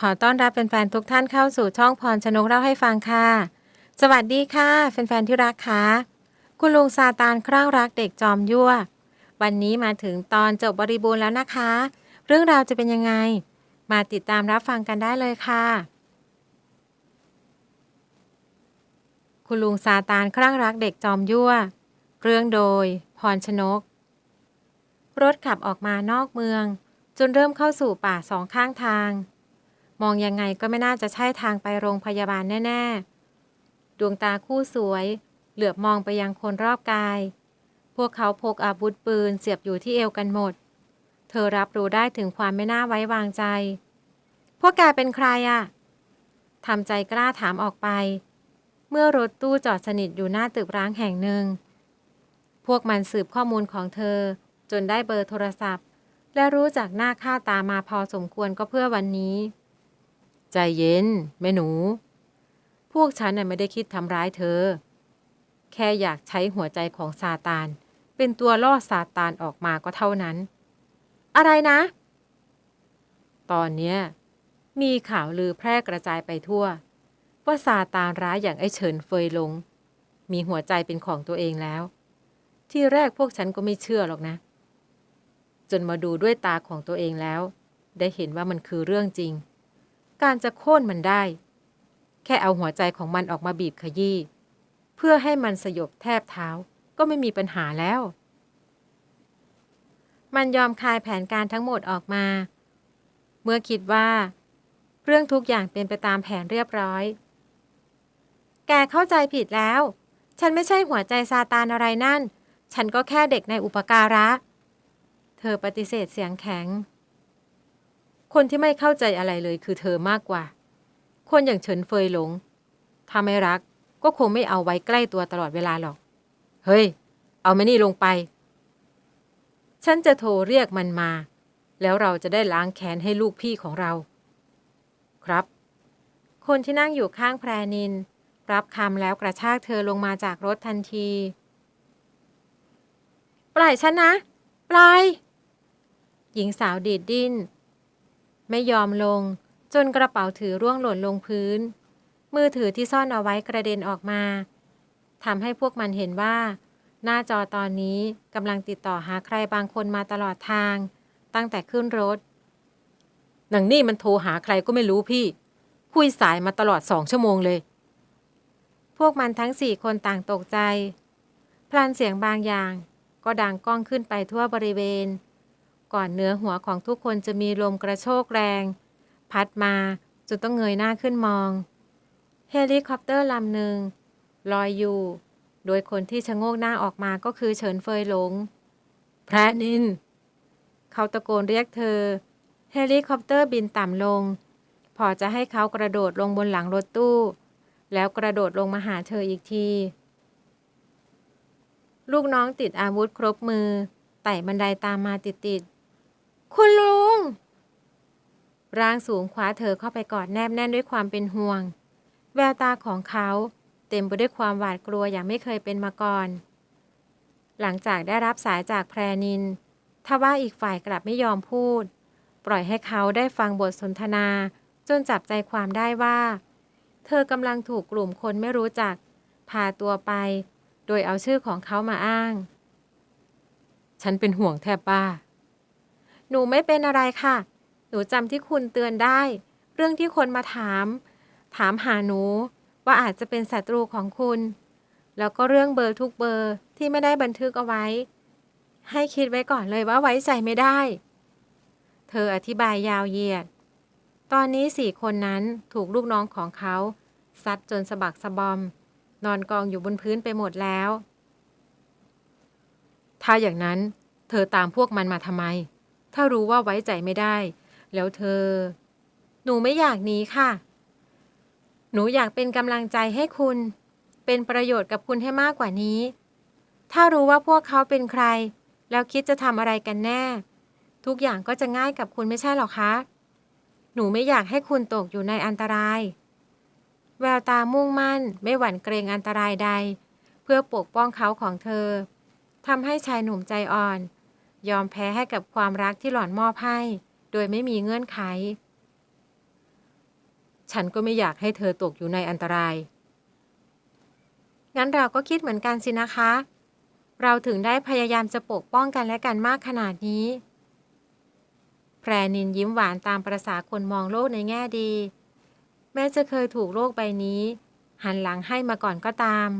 ขอต้อนรับแฟนๆทุกท่านเข้าสู่ช่องพรชนกเล่าให้ฟังค่ะ สวัสดีค่ะแฟนๆที่รักค่ะ คุณลุงซาตานครั่งรักเด็กจอมยั่ว วันนี้มาถึงตอนจบบริบูรณ์แล้วนะคะ เรื่องราวจะเป็นยังไง มาติดตามรับฟังกันได้เลยค่ะ คุณลุงซาตานครั่งรักเด็กจอมยั่ว เรื่องโดย พรชนก รถขับออกมานอกเมือง จนเริ่มเข้าสู่ป่าสองข้างทาง มองยังไงก็ไม่น่าจะใช่ทางไปโรงพยาบาลแน่ ๆ ดวงตาคู่สวย เหลือบมองไปยังคนรอบกาย พวกเขาพกอาวุธปืนเสียบอยู่ที่เอวกันหมด เธอรับรู้ได้ถึงความไม่น่าไว้วางใจ พวกแกเป็นใครอะทำใจกล้าถามออกไป เมื่อรถตู้จอดสนิทอยู่หน้าตึกร้างแห่งหนึ่ง พวกมันสืบข้อมูลของเธอ จนได้เบอร์โทรศัพท์ และรู้จักหน้าค่าตามาพอสมควรก็เพื่อวันนี้ ใจเย็น แม่หนู พวกฉันน่ะไม่ได้คิดทำร้ายเธอ แค่อยากใช้หัวใจของซาตาน เป็นตัวล่อซาตานออกมาก็เท่านั้น อะไรนะ ตอนเนี้ยมีข่าวลือแพร่กระจายไปทั่ว ว่าซาตานร้ายอย่างไอ้เฉินเฟยหลง มีหัวใจเป็นของตัวเองแล้ว ที่แรกพวกฉันก็ไม่เชื่อหรอกนะ จนมาดูด้วยตาของตัวเองแล้ว ได้เห็นว่ามันคือเรื่องจริง การจะโค่นมันได้ แค่เอาหัวใจของมันออกมาบีบขยี้เพื่อให้มันสยบแทบเท้าก็ไม่มีปัญหาแล้ว มันยอมคลายแผนการทั้งหมดออกมา เมื่อคิดว่า เรื่องทุกอย่างเป็นไปตามแผนเรียบร้อย แกเข้าใจผิดแล้ว ฉันไม่ใช่หัวใจซาตานอะไรนั่น ฉันก็แค่เด็กในอุปการะ เธอปฏิเสธเสียงแข็ง คนที่ไม่เข้าใจอะไรเลยคือเธอมากกว่า คนอย่างเฉินเฟยหลง ถ้าไม่รักก็คงไม่เอาไว้ใกล้ตัวตลอดเวลาหรอก เฮ้ย เอามานี่ลงไป ฉันจะโทรเรียกมันมา แล้วเราจะได้ล้างแค้นให้ลูกพี่ของเรา ครับ คนที่นั่งอยู่ข้างแพรนิน รับคำแล้วกระชากเธอลงมาจากรถทันที ปล่อยฉันนะ ปล่อยหญิงสาวดีดดิ้น ไม่ยอมลง จนกระเป๋าถือร่วงหล่นลงพื้น มือถือที่ซ่อนเอาไว้กระเด็นออกมาทำให้พวกมันเห็นว่า หน้าจอตอนนี้กำลังติดต่อหาใครบางคนมาตลอดทาง ตั้งแต่ขึ้นรถหนังนี่มันโทรหาใครก็ไม่รู้พี่ คุยสายมาตลอดสองชั่วโมงเลย พวกมันทั้งสี่คนต่างตกใจ พลันเสียงบางอย่าง ก็ดังก้องขึ้นไปทั่วบริเวณ ก่อนเนื้อหัวของทุกคนจะมีลมกระโชกแรง พัดมาจนต้องเงยหน้าขึ้นมอง เฮลิคอปเตอร์ลำหนึ่งลอยอยู่ โดยคนที่ชะโงกหน้าออกมาก็คือเฉินเฟยหลง แพรนิน เขาตะโกนเรียกเธอ เฮลิคอปเตอร์บินต่ำลง พอจะให้เขากระโดดลงบนหลังรถตู้ แล้วกระโดดลงมาหาเธออีกที ลูกน้องติดอาวุธครบมือไต่บันไดาตามมาติดๆ คุณลุง ร่างสูงคว้าเธอเข้าไปกอดแนบแน่นด้วยความเป็นห่วง แววตาของเขาเต็มไปด้วยความหวาดกลัวอย่างไม่เคยเป็นมาก่อน หลังจากได้รับสายจากแพรนินทว่าอีกฝ่ายกลับไม่ยอมพูด ปล่อยให้เขาได้ฟังบทสนทนา จนจับใจความได้ว่า เธอกำลังถูกกลุ่มคนไม่รู้จัก พาตัวไป โดยเอาชื่อของเขามาอ้าง ฉันเป็นห่วงแทบบ้า หนูไม่เป็นอะไรค่ะ หนูจำที่คุณเตือนได้ เรื่องที่คนมาถาม ถามหาหนู ว่าอาจจะเป็นศัตรูของคุณ แล้วก็เรื่องเบอร์ทุกเบอร์ที่ไม่ได้บันทึกเอาไว้ ให้คิดไว้ก่อนเลยว่าไว้ใจไม่ได้ เธออธิบายยาวเหยียด ตอนนี้สี่คนนั้นถูกลูกน้องของเขาซัดจนสะบักสะบอม นอนกองอยู่บนพื้นไปหมดแล้ว ถ้าอย่างนั้น เธอตามพวกมันมาทำไม ถ้ารู้ว่าไว้ใจไม่ได้ แล้วเธอ หนูไม่อยากหนีค่ะ หนูอยากเป็นกำลังใจให้คุณ เป็นประโยชน์กับคุณให้มากกว่านี้ ถ้ารู้ว่าพวกเขาเป็นใคร แล้วคิดจะทำอะไรกันแน่ ทุกอย่างก็จะง่ายกับคุณไม่ใช่หรอคะ หนูไม่อยากให้คุณตกอยู่ในอันตราย แววตามุ่งมั่น ไม่หวั่นเกรงอันตรายใด เพื่อปกป้องเขาของเธอทำให้ชายหนุ่มใจอ่อน ยอมแพ้ให้กับความรักที่หล่อนมอบให้ โดยไม่มีเงื่อนไข ฉันก็ไม่อยากให้เธอตกอยู่ในอันตราย งั้นเราก็คิดเหมือนกันสินะคะ เราถึงได้พยายามจะปกป้องกันและกันมากขนาดนี้ แพรนินยิ้มหวานตามประษาคนมองโลกในแง่ดี แม้จะเคยถูกโลกใบนี้ หันหลังให้มาก่อนก็ตาม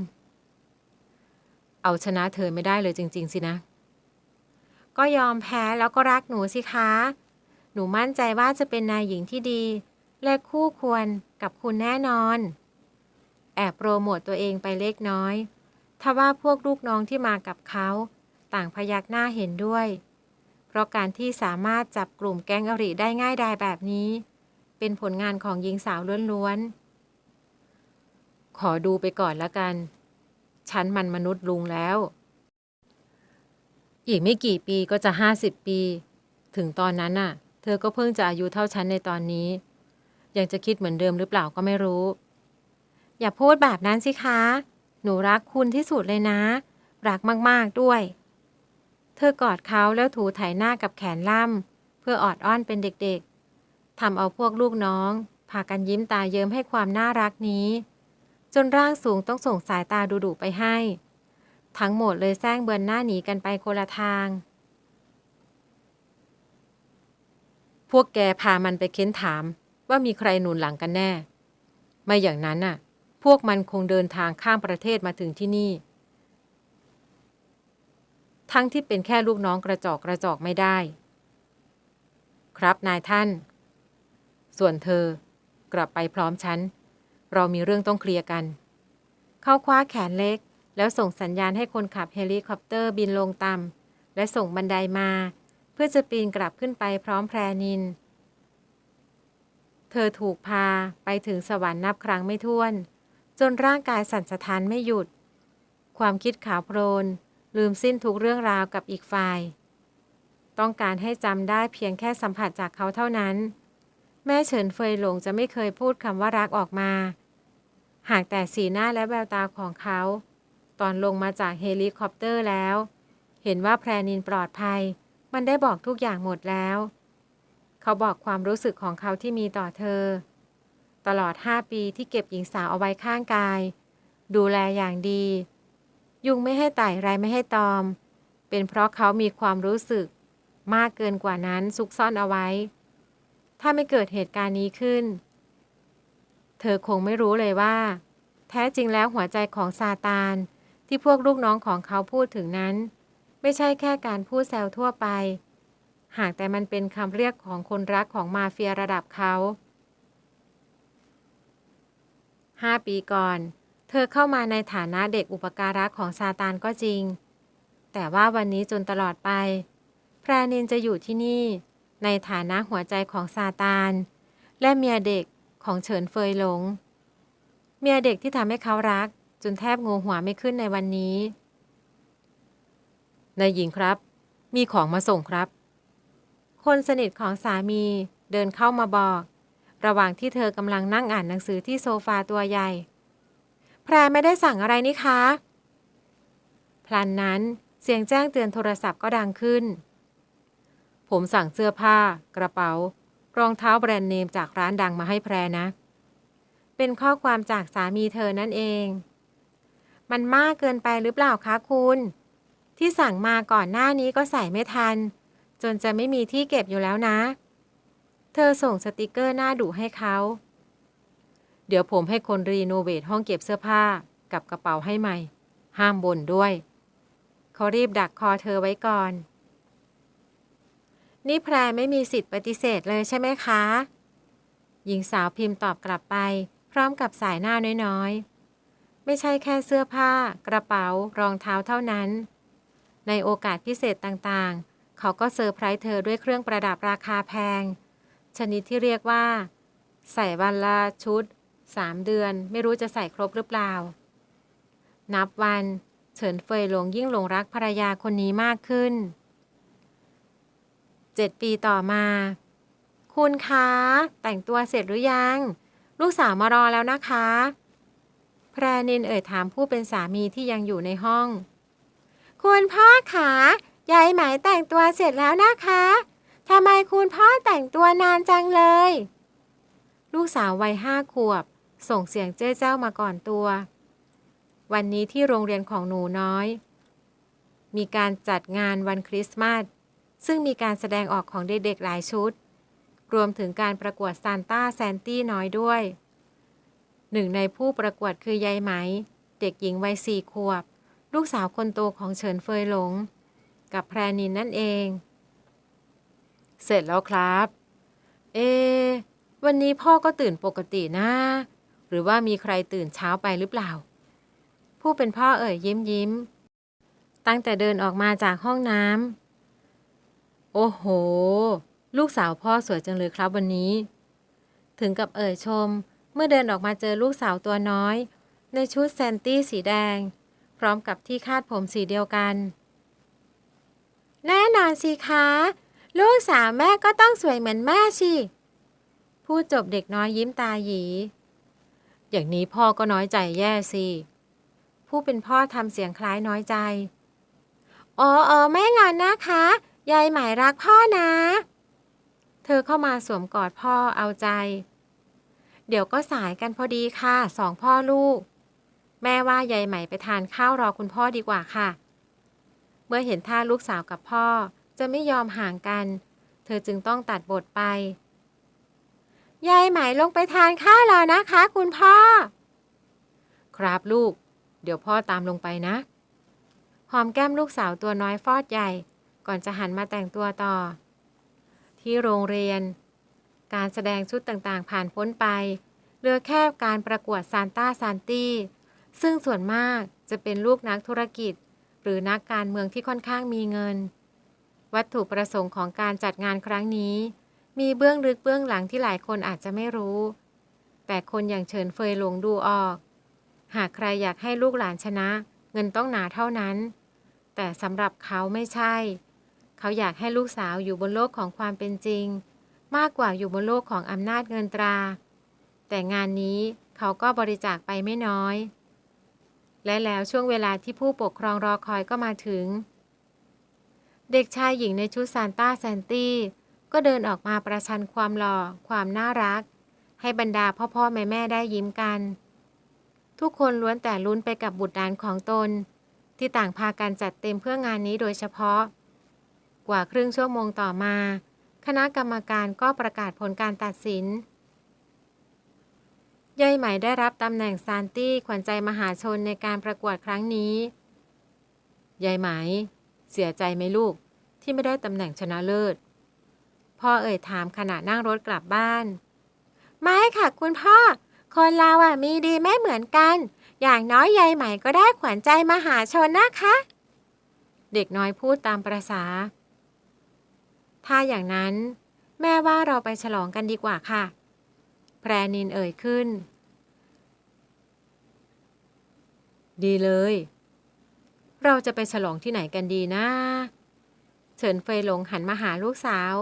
เอาชนะเธอไม่ได้เลยจริง ๆ สินะ ก็ยอมแพ้แล้วก็รักหนูสิคะ หนูมั่นใจว่าจะเป็นนายหญิงที่ดี และคู่ควรกับคุณแน่นอน แอบโปรโมตตัวเองไปเล็กน้อย ทว่าพวกลูกน้องที่มากับเขา ต่างพยักหน้าเห็นด้วย เพราะการที่สามารถจับกลุ่มแก๊งอริได้ง่ายดายแบบนี้ เป็นผลงานของหญิงสาวล้วนๆ ขอดูไปก่อนละกัน ฉันมันมนุษย์ลุงแล้ว อีกไม่กี่ปีก็จะห้าสิบปี ถึงตอนนั้นน่ะ เธอก็เพิ่งจะอายุเท่าฉันในตอนนี้ ยังจะคิดเหมือนเดิมหรือเปล่าก็ไม่รู้ อย่าพูดแบบนั้นสิคะ หนูรักคุณที่สุดเลยนะ รักมากๆด้วย เธอกอดเขาแล้วถูไถหน้ากับแขนล่ำเพื่อออดอ้อนเป็นเด็กๆทำเอาพวกลูกน้องพากันยิ้มตาเยิ้มให้ความน่ารักนี้ จนร่างสูงต้องส่งสายตาดุๆไปให้ ทั้งหมดเลยแซงเบือนหน้าหนีกันไปคนละทาง พวกแกพามันไปเค้นถามว่ามีใครหนุนหลังกันแน่ ไม่อย่างนั้นน่ะ พวกมันคงเดินทางข้ามประเทศมาถึงที่นี่ ทั้งที่เป็นแค่ลูกน้องกระจอกกระจอกไม่ได้ ครับนายท่าน ส่วนเธอกลับไปพร้อมฉัน เรามีเรื่องต้องเคลียร์กัน เขาคว้าแขนเล็ก แล้วส่งสัญญาณให้คนขับเฮลิคอปเตอร์บินลงต่ำและส่งบันไดามา เพื่อจะปีนกลับขึ้นไปพร้อมแพรนิน เธอถูกพาไปถึงสวรรค์นับครั้งไม่ถ้วน จนร่างกายสั่นสะท้านไม่หยุด ความคิดขาวโพลนลืมสิ้นทุกเรื่องราวกับอีกฝ่าย ต้องการให้จำได้เพียงแค่สัมผัสจากเขาเท่านั้น แม่เฉินเฟยหลงจะไม่เคยพูดคำว่ารักออกมา หากแต่สีหน้าและแววตาของเขา ตอนลงมาจากเฮลิคอปเตอร์แล้ว เห็นว่าแพรนินปลอดภัย มันได้บอกทุกอย่างหมดแล้ว เขาบอกความรู้สึกของเขาที่มีต่อเธอ ตลอดห้าปีที่เก็บหญิงสาวเอาไว้ข้างกาย ดูแลอย่างดี ยุงไม่ให้ไต่ไรไม่ให้ตอม เป็นเพราะเขามีความรู้สึก มากเกินกว่านั้นซุกซ่อนเอาไว้ ถ้าไม่เกิดเหตุการณ์นี้ขึ้น เธอคงไม่รู้เลยว่า แท้จริงแล้วหัวใจของซาตาน ที่พวกลูกน้องของเขาพูดถึงนั้น ไม่ใช่แค่การพูดแซวทั่วไป หากแต่มันเป็นคำเรียกของคนรักของมาเฟียระดับเขาห้าปีก่อน เธอเข้ามาในฐานะเด็กอุปการะของซาตานก็จริง แต่ว่าวันนี้จนตลอดไป แพรนินจะอยู่ที่นี่ ในฐานะหัวใจของซาตาน และเมียเด็กของเฉินเฟยหลง เมียเด็กที่ทำให้เขารัก จนแทบงูหัวไม่ขึ้นในวันนี้นายหญิงครับ มีของมาส่งครับ คนสนิทของสามีเดินเข้ามาบอก ระหว่างที่เธอกำลังนั่งอ่านหนังสือที่โซฟาตัวใหญ่ แพรไม่ได้สั่งอะไรนี่คะ พลันนั้นเสียงแจ้งเตือนโทรศัพท์ก็ดังขึ้น ผมสั่งเสื้อผ้า กระเป๋า รองเท้าแบรนด์เนมจากร้านดังมาให้แพรนะ เป็นข้อความจากสามีเธอนั่นเอง มันมากเกินไปหรือเปล่าคะคุณ ที่สั่งมาก่อนหน้านี้ก็ใส่ไม่ทัน จนจะไม่มีที่เก็บอยู่แล้วนะ เธอส่งสติกเกอร์หน้าดุให้เขา เดี๋ยวผมให้คนรีโนเวทห้องเก็บเสื้อผ้ากับกระเป๋าให้ใหม่ ห้ามบ่นด้วย เขารีบดักคอเธอไว้ก่อน นี่แพรไม่มีสิทธิ์ปฏิเสธเลยใช่ไหมคะ หญิงสาวพิมพ์ตอบกลับไป พร้อมกับสายหน้าน้อยๆ ไม่ใช่แค่เสื้อผ้า กระเป๋ารองเท้าเท่านั้น ในโอกาสพิเศษต่างๆ เขาก็เซอร์ไพรส์เธอด้วยเครื่องประดับราคาแพง ชนิดที่เรียกว่า ใส่วันละชุดสามเดือน ไม่รู้จะใส่ครบหรือเปล่า นับวันเฉินเฟยหลงยิ่งหลงรักภรรยาคนนี้มากขึ้นเจ็ดปีต่อมา คุณคะ แต่งตัวเสร็จหรือยัง ลูกสาวมารอแล้วนะคะ พรนินเอ่ยถามผู้เป็นสามีที่ยังอยู่ในห้อง คุณพ่อขายายไหมายแต่งตัวเสร็จแล้วนะคะทำไมคุณพ่อแต่งตัวนานจังเลย ลูกสาววัยห้าขวบ ส่งเสียงเจ้เจ้ามาก่อนตัว วันนี้ที่โรงเรียนของหนูน้อย มีการจัดงานวันคริสต์มาสซึ่งมีการแสดงออกของเด็กๆหลายชุด รวมถึงการประกวดซานต้าแซนตี้น้อยด้วย หนึ่งในผู้ประกวดคือยายไหม เด็กหญิงวัยสี่ขวบ ลูกสาวคนโตของเฉินเฟยหลง กับแพรนินนั่นเอง เสร็จแล้วครับ เอะวันนี้พ่อก็ตื่นปกตินะ หรือว่ามีใครตื่นเช้าไปหรือเปล่า ผู้เป็นพ่อเอ่ยยิ้มยิ้ม ตั้งแต่เดินออกมาจากห้องน้ำโอ้โห ลูกสาวพ่อสวยจังเลยครับวันนี้ ถึงกับเอ่ยชม เมื่อเดินออกมาเจอลูกสาวตัวน้อย ในชุดแซนตี้สีแดง พร้อมกับที่คาดผมสีเดียวกัน แน่นอนสิคะ ลูกสาวแม่ก็ต้องสวยเหมือนแม่สิพูดจบเด็กน้อยยิ้มตาหยี อย่างนี้พ่อก็น้อยใจแย่สิ ผู้เป็นพ่อทำเสียงคล้ายน้อยใจ อ๋อออไม่งอนนะคะ ยายหมายรักพ่อนะ เธอเข้ามาสวมกอดพ่อเอาใจ เดี๋ยวก็สายกันพอดีค่ะสองพ่อลูก แม่ว่ายายใหม่ไปทานข้าวรอคุณพ่อดีกว่าค่ะ เมื่อเห็นท่าลูกสาวกับพ่อจะไม่ยอมห่างกัน เธอจึงต้องตัดบทไป ยายไหม่ลงไปทานข้าวรอนะคะ คุณพ่อ ครับลูก เดี๋ยวพ่อตามลงไปนะ หอมแก้มลูกสาวตัวน้อยฟอดใหญ่ ก่อนจะหันมาแต่งตัวต่อ ที่โรงเรียน การแสดงชุดต่างๆ ผ่านพ้นไป เหลือแค่การประกวดซานต้าซานตี้ ซึ่งส่วนมากจะเป็นลูกนักธุรกิจ หรือนักการเมืองที่ค่อนข้างมีเงิน วัตถุประสงค์ของการจัดงานครั้งนี้ มีเบื้องลึกเบื้องหลังที่หลายคนอาจจะไม่รู้ แต่คนอย่างเฉินเฟยหลงดูออก หากใครอยากให้ลูกหลานชนะ เงินต้องหนาเท่านั้น แต่สำหรับเขาไม่ใช่ เขาอยากให้ลูกสาวอยู่บนโลกของความเป็นจริง มากกว่าอยู่บนโลกของอำนาจเงินตรา แต่งานนี้เขาก็บริจาคไปไม่น้อย และแล้วช่วงเวลาที่ผู้ปกครองรอคอยก็มาถึง เด็กชายหญิงในชุดซานต้าแซนตี้ก็เดินออกมาประชันความหล่อความน่ารัก ให้บรรดาพ่อพ่อแม่แม่ได้ยิ้มกัน ทุกคนล้วนแต่ลุ้นไปกับบุตรหลานของตน ที่ต่างพากันจัดเต็มเพื่องานนี้โดยเฉพาะ กว่าครึ่งชั่วโมงต่อมา คณะกรรมการก็ประกาศผลการตัดสินยายไหมได้รับตำแหน่งซานตี้ขวัญใจมหาชนในการประกวดครั้งนี้ยายไหม เสียใจไหมลูกที่ไม่ได้ตำแหน่งชนะเลิศ พ่อเอ่ยถามขณะนั่งรถกลับบ้าน ไม่ค่ะคุณพ่อ คนเราอะมีดีไม่เหมือนกัน อย่างน้อยยายใหม่ก็ได้ขวัญใจมหาชนนะคะ เด็กน้อยพูดตามประษา ถ้าอย่างนั้น แม่ว่าเราไปฉลองกันดีกว่าค่ะ แพรนินเอ่ยขึ้น ดีเลย เราจะไปฉลองที่ไหนกันดีนะ เฉินเฟยหลงหันมาหาลูกสาว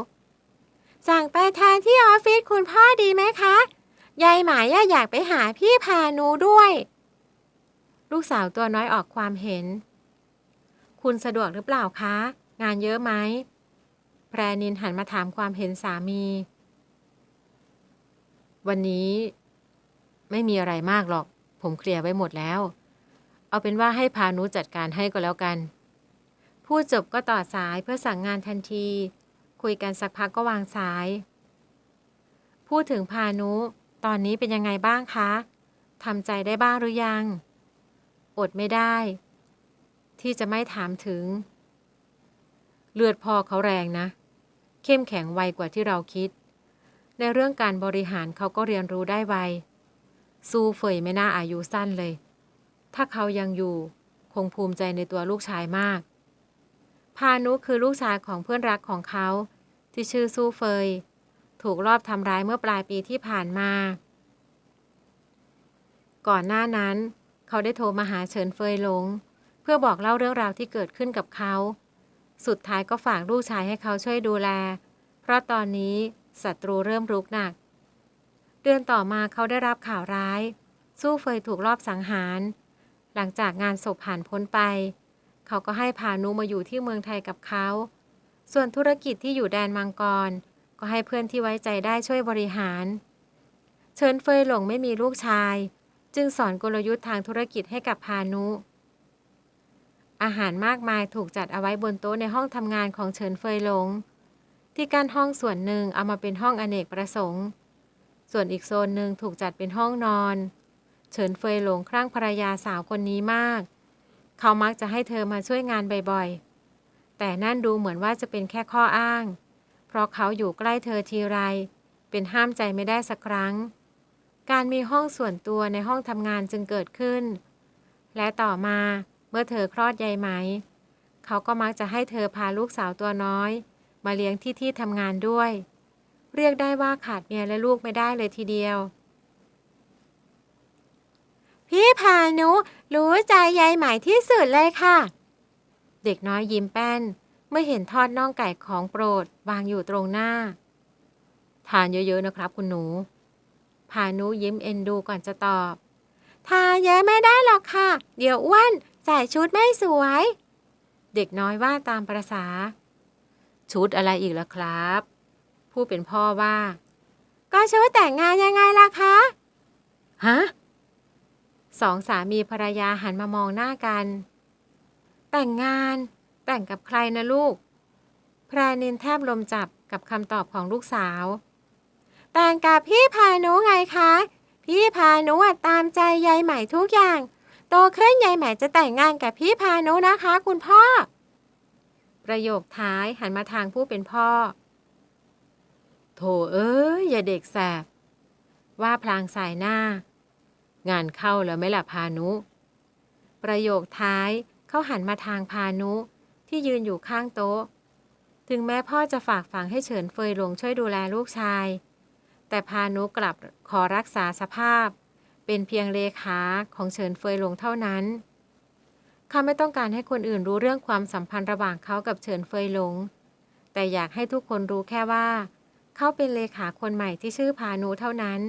สั่งไปทานที่ออฟฟิศคุณพ่อดีไหมคะ ยายหมายอยากไปหาพี่พานูด้วย ลูกสาวตัวน้อยออกความเห็น คุณสะดวกหรือเปล่าคะ งานเยอะไหม แพรนินหันมาถามความเห็นสามี วันนี้ ไม่มีอะไรมากหรอก ผมเคลียร์ไว้หมดแล้ว เอาเป็นว่าให้พานุจัดการให้ก็แล้วกัน พูดจบก็ต่อสายเพื่อสั่งงานทันที คุยกันสักพักก็วางสาย พูดถึงพานุ ตอนนี้เป็นยังไงบ้างคะทำใจได้บ้างหรือยัง อดไม่ได้ ที่จะไม่ถามถึง เลือดพ่อเขาแรงนะ เข้มแข็งไวกว่าที่เราคิด ในเรื่องการบริหารเขาก็เรียนรู้ได้ไวสูเฟยไม่น่าอายุสั้นเลย ถ้าเขายังอยู่ คงภูมิใจในตัวลูกชายมาก พานุคือลูกชายของเพื่อนรักของเขา ที่ชื่อสูเฟย ถูกรอบทำร้ายเมื่อปลายปีที่ผ่านมา ก่อนหน้านั้น เขาได้โทรมาหาเฉินเฟยหลง เพื่อบอกเล่าเรื่องราวที่เกิดขึ้นกับเขา สุดท้ายก็ฝากลูกชายให้เขาช่วยดูแล เพราะตอนนี้ศัตรูเริ่มรุกหนัก เดือนต่อมาเขาได้รับข่าวร้าย สู้เฟยถูกรอบสังหาร หลังจากงานศพผ่านพ้นไป เขาก็ให้พานุมาอยู่ที่เมืองไทยกับเขา ส่วนธุรกิจที่อยู่แดนมังกร ก็ให้เพื่อนที่ไว้ใจได้ช่วยบริหารเฉินเฟยหลงไม่มีลูกชาย จึงสอนกลยุทธ์ทางธุรกิจให้กับพานุ อาหารมากมายถูกจัดเอาไว้บนโต๊ะในห้องทำงานของเฉินเฟยหลง ที่กั้นห้องส่วนหนึ่งเอามาเป็นห้องอเนกประสงค์ ส่วนอีกโซนหนึ่งถูกจัดเป็นห้องนอน เฉินเฟยหลงครั่งภรรยาสาวคนนี้มาก เขามักจะให้เธอมาช่วยงานบ่อยๆ แต่นั่นดูเหมือนว่าจะเป็นแค่ข้ออ้าง เพราะเขาอยู่ใกล้เธอทีไร เป็นห้ามใจไม่ได้สักครั้ง การมีห้องส่วนตัวในห้องทำงานจึงเกิดขึ้น และต่อมา เมื่อเธอคลอดยายไหม เขาก็มักจะให้เธอพาลูกสาวตัวน้อย มาเลี้ยงที่ที่ทำงานด้วย เรียกได้ว่าขาดเมียและลูกไม่ได้เลยทีเดียว พี่พานุ รู้ใจยายไหมที่สุดเลยค่ะ เด็กน้อยยิ้มแป้น เมื่อเห็นทอดน่องไก่ของโปรดวางอยู่ตรงหน้า ทานเยอะๆนะครับคุณหนู พานุยิ้มเอ็นดูก่อนจะตอบทานเยอะไม่ได้หรอกค่ะ เดี๋ยวอ้วน ใส่ชุดไม่สวย เด็กน้อยว่าตามประษา ชุดอะไรอีกล่ะครับ ผู้เป็นพ่อว่า ก็ชุดแต่งงานยังไงล่ะคะ ฮะสองสามีภรรยาหันมามองหน้ากัน แต่งงานแต่งกับใครนะลูก แพรนินแทบลมจับกับคำตอบของลูกสาว แต่งกับพี่พานุไงคะ พี่พานุตามใจยายใหม่ทุกอย่าง โตขึ้นยายใหม่จะแต่งงานกับพี่พานุนะคะ คุณพ่อ ประโยคท้ายหันมาทางผู้เป็นพ่อ โถเอ้ยอย่าเด็กแสบ ว่าพลางสายหน้า งานเข้าแล้วไหม่ล่ะพานุ ประโยคท้ายเขาหันมาทางพานุที่ยืนอยู่ข้างโต๊ะ ถึงแม้พ่อจะฝากฝังให้เฉินเฟยหลงช่วยดูแลลูกชาย แต่พานุกลับขอรักษาสภาพ เป็นเพียงเลขาของเฉินเฟยหลงเท่านั้นเขาไม่ต้องการให้คนอื่นรู้เรื่องความสัมพันธ์ระหว่างเขากับเฉินเฟยหลง แต่อยากให้ทุกคนรู้แค่ว่า เขาเป็นเลขาคนใหม่ที่ชื่อพานุเท่านั้น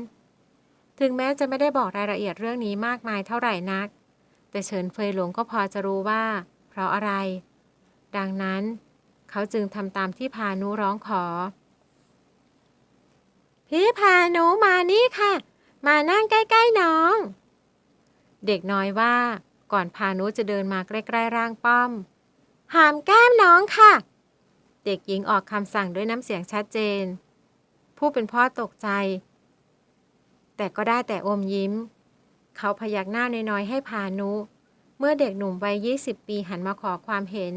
ถึงแม้จะไม่ได้บอกรายละเอียดเรื่องนี้มากมายเท่าไหร่นัก แต่เฉินเฟยหลงก็พอจะรู้ว่า เพราะอะไร ดังนั้น เขาจึงทำตามที่พานุร้องขอ พี่พานุมานี่ค่ะ มานั่งใกล้ๆน้อง เด็กน้อยว่าก่อนพานุจะเดินมาใกล้ๆร่างป้อม หามแก้มน้องค่ะ เด็กหญิงออกคำสั่งด้วยน้ำเสียงชัดเจน ผู้เป็นพ่อตกใจ แต่ก็ได้แต่อมยิ้ม เขาพยักหน้าน้อยๆให้พานุ เมื่อเด็กหนุ่มวัย20 ปีหันมาขอความเห็น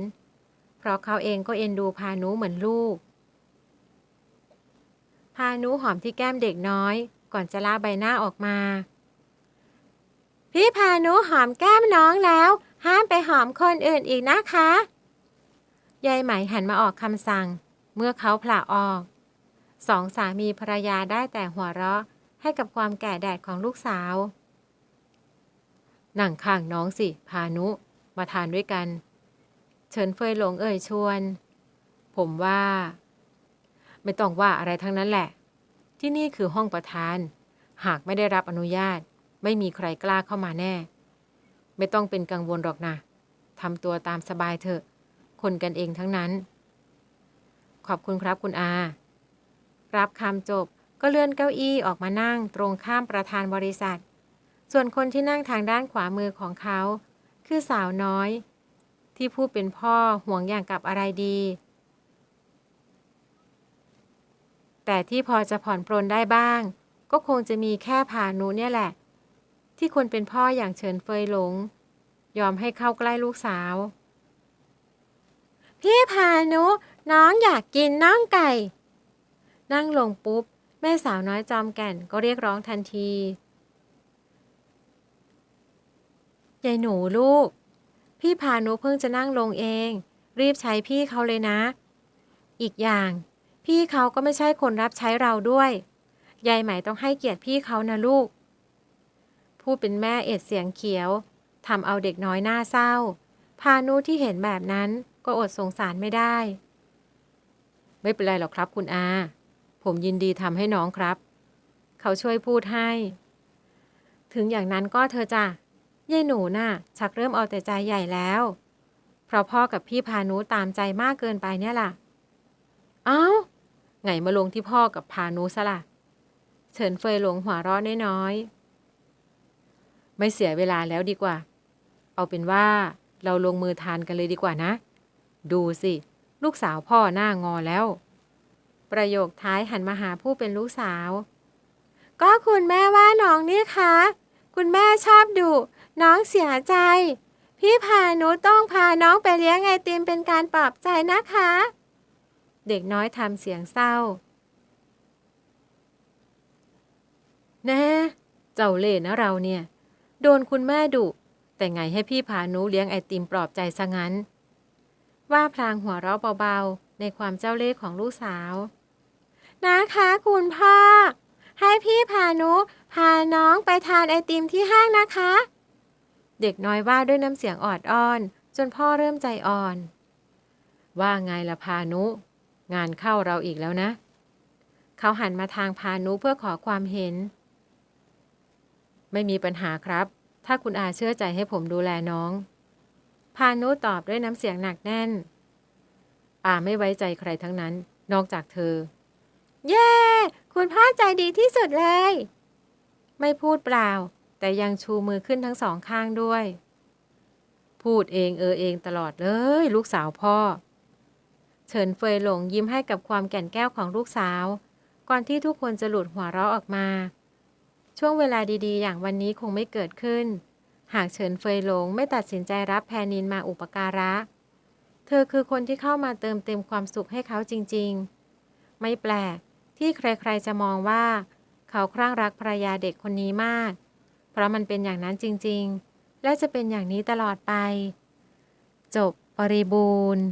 เพราะเขาเองก็เอ็นดูพานุเหมือนลูก พานุหอมที่แก้มเด็กน้อย ก่อนจะลาใบหน้าออกมา พี่พานุหอมแก้มน้องแล้ว ห้ามไปหอมคนอื่นอีกนะคะยายไหมหันมาออกคำสั่ง เมื่อเขาผละออก สองสามีภรรยาได้แต่หัวเราะให้กับความแก่แดดของลูกสาว นั่งข้างน้องสิ พานุ มาทานด้วยกัน เชิญเฟยหลงเอ่ยชวน ผมว่า ไม่ต้องว่าอะไรทั้งนั้นแหละ ที่นี่คือห้องประธาน หากไม่ได้รับอนุญาต ไม่มีใครกล้าเข้ามาแน่ ไม่ต้องเป็นกังวลหรอกนะทำตัวตามสบายเถอะ คนกันเองทั้งนั้น ขอบคุณครับคุณอา รับคำจบก็เลื่อนเก้าอี้ออกมานั่งตรงข้ามประธานบริษัท ส่วนคนที่นั่งทางด้านขวามือของเขา คือสาวน้อย ที่ผู้เป็นพ่อห่วงอย่างกับอะไรดี แต่ที่พอจะผ่อนปรนได้บ้าง ก็คงจะมีแค่พานุเนี่ยแหละ ที่คนเป็นพ่ออย่างเฉินเฟยหลง ยอมให้เข้าใกล้ลูกสาว พี่พานุ น้องอยากกินน่องไก่ นั่งลงปุ๊บ แม่สาวน้อยจอมแก่นก็เรียกร้องทันทียายหนูลูก พี่พานุเพิ่งจะนั่งลงเอง รีบใช้พี่เขาเลยนะ อีกอย่าง พี่เขาก็ไม่ใช่คนรับใช้เราด้วย ยายใหม่ต้องให้เกียรติพี่เขานะลูก ผู้เป็นแม่เอ็ดเสียงเขียวทำเอาเด็กน้อยหน้าเศร้า พานุที่เห็นแบบนั้นก็อดสงสารไม่ได้ ไม่เป็นไรหรอกครับคุณอา ผมยินดีทำให้น้องครับ เขาช่วยพูดให้ ถึงอย่างนั้นก็เธอจ้ะยายหนูน่ะ ชักเริ่มเอาแต่ใจใหญ่แล้ว เพราะพ่อกับพี่พานุตามใจมากเกินไปเนี่ยล่ะ เอ้า ไงมาลงที่พ่อกับพานุซะล่ะ เฉินเฟยหลงหัวราะน้อยๆ ไม่เสียเวลาแล้วดีกว่า เอาเป็นว่าเราลงมือทานกันเลยดีกว่านะ ดูสิ ลูกสาวพ่อหน้างอแล้ว ประโยคท้ายหันมาหาผู้เป็นลูกสาว ก็คุณแม่ว่าน้องนี่คะ คุณแม่ชอบดุน้องเสียใจ พี่พานุต้องพาน้องไปเลี้ยงไอติมเป็นการปลอบใจนะคะ เด็กน้อยทำเสียงเศร้า แน่ เจ้าเล่ห์นะเราเนี่ย โดนคุณแม่ดุ แต่ไงให้พี่พานุเลี้ยงไอติมปลอบใจซะงั้น ว่าพลางหัวเราะเบาๆ ในความเจ้าเล่ห์ของลูกสาว นะคะคุณพ่อ ให้พี่พานุพาน้องไปทานไอติมที่ห้างนะคะ เด็กน้อยว่าด้วยน้ำเสียงออดอ้อน จนพ่อเริ่มใจอ่อนว่าไงล่ะพานุ งานเข้าเราอีกแล้วนะ เขาหันมาทางพานุเพื่อขอความเห็น ไม่มีปัญหาครับ ถ้าคุณอาเชื่อใจให้ผมดูแลน้อง พานุตอบด้วยน้ำเสียงหนักแน่น อาไม่ไว้ใจใครทั้งนั้น นอกจากเธอ เย้คุณพ่อใจดีที่สุดเลย ไม่พูดเปล่า แต่ยังชูมือขึ้นทั้งสองข้างด้วย พูดเองเออเองตลอดเลย ลูกสาวพ่อ เฉินเฟยหลงยิ้มให้กับความแก่นแก้วของลูกสาว ก่อนที่ทุกคนจะหลุดหัวเราะออกมา ช่วงเวลาดีๆ อย่างวันนี้คงไม่เกิดขึ้น หากเฉินเฟยหลงไม่ตัดสินใจรับแพนินมาอุปการะ เธอคือคนที่เข้ามาเติมเต็มความสุขให้เขาจริง ๆ ไม่แปลกที่ใครๆจะมองว่า เขาคลั่งรักภรรยาเด็กคนนี้มาก เพราะมันเป็นอย่างนั้นจริงๆ และจะเป็นอย่างนี้ตลอดไป จบบริบูรณ์